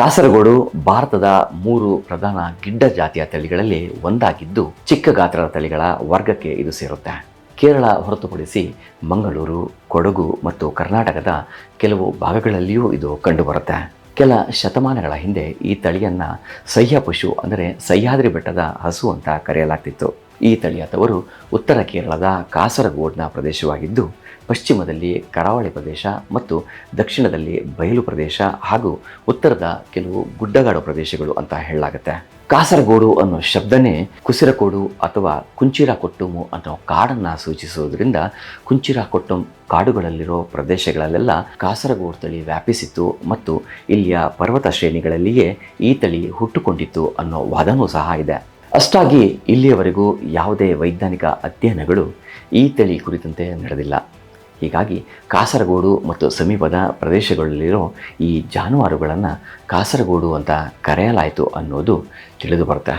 ಕಾಸರಗೋಡು ಭಾರತದ ಮೂರು ಪ್ರಧಾನ ಗಿಡ್ಡ ಜಾತಿಯ ತಳಿಗಳಲ್ಲಿ ಒಂದಾಗಿದ್ದು ಚಿಕ್ಕ ಗಾತ್ರದ ತಳಿಗಳ ವರ್ಗಕ್ಕೆ ಇದು ಸೇರುತ್ತೆ. ಕೇರಳ ಹೊರತುಪಡಿಸಿ ಮಂಗಳೂರು, ಕೊಡಗು ಮತ್ತು ಕರ್ನಾಟಕದ ಕೆಲವು ಭಾಗಗಳಲ್ಲಿಯೂ ಇದು ಕಂಡುಬರುತ್ತೆ. ಕೆಲ ಶತಮಾನಗಳ ಹಿಂದೆ ಈ ತಳಿಯನ್ನು ಸಹ್ಯ ಪಶು ಅಂದರೆ ಸಹ್ಯಾದ್ರಿ ಬೆಟ್ಟದ ಹಸು ಅಂತ ಕರೆಯಲಾಗ್ತಿತ್ತು. ಈ ತಳಿಯ ಉತ್ತರ ಕೇರಳದ ಕಾಸರಗೋಡ್ನ ಪ್ರದೇಶವಾಗಿದ್ದು, ಪಶ್ಚಿಮದಲ್ಲಿ ಕರಾವಳಿ ಪ್ರದೇಶ ಮತ್ತು ದಕ್ಷಿಣದಲ್ಲಿ ಬಯಲು ಪ್ರದೇಶ ಹಾಗೂ ಉತ್ತರದ ಕೆಲವು ಗುಡ್ಡಗಾಡು ಪ್ರದೇಶಗಳು ಅಂತ ಹೇಳಲಾಗುತ್ತೆ. ಕಾಸರಗೋಡು ಅನ್ನೋ ಶಬ್ದನೇ ಕುಸಿರಕೋಡು ಅಥವಾ ಕುಂಚಿರಕೊಟ್ಟುಮು ಅನ್ನೋ ಕಾಡನ್ನು ಸೂಚಿಸುವುದರಿಂದ ಕುಂಚಿರಕೊಟ್ಟುಂ ಕಾಡುಗಳಲ್ಲಿರೋ ಪ್ರದೇಶಗಳಲ್ಲೆಲ್ಲ ಕಾಸರಗೋಡು ತಳಿ ವ್ಯಾಪಿಸಿತ್ತು ಮತ್ತು ಇಲ್ಲಿಯ ಪರ್ವತ ಶ್ರೇಣಿಗಳಲ್ಲಿಯೇ ಈ ತಳಿ ಹುಟ್ಟುಕೊಂಡಿತ್ತು ಅನ್ನೋ ವಾದನೂ ಸಹ ಇದೆ. ಅಷ್ಟಾಗಿ ಇಲ್ಲಿಯವರೆಗೂ ಯಾವುದೇ ವೈಜ್ಞಾನಿಕ ಅಧ್ಯಯನಗಳು ಈ ತಳಿ ಕುರಿತಂತೆ ನಡೆದಿಲ್ಲ. ಹೀಗಾಗಿ ಕಾಸರಗೋಡು ಮತ್ತು ಸಮೀಪದ ಪ್ರದೇಶಗಳಲ್ಲಿರೋ ಈ ಜಾನುವಾರುಗಳನ್ನು ಕಾಸರಗೋಡು ಅಂತ ಕರೆಯಲಾಯಿತು ಅನ್ನೋದು ತಿಳಿದು ಬರುತ್ತೆ.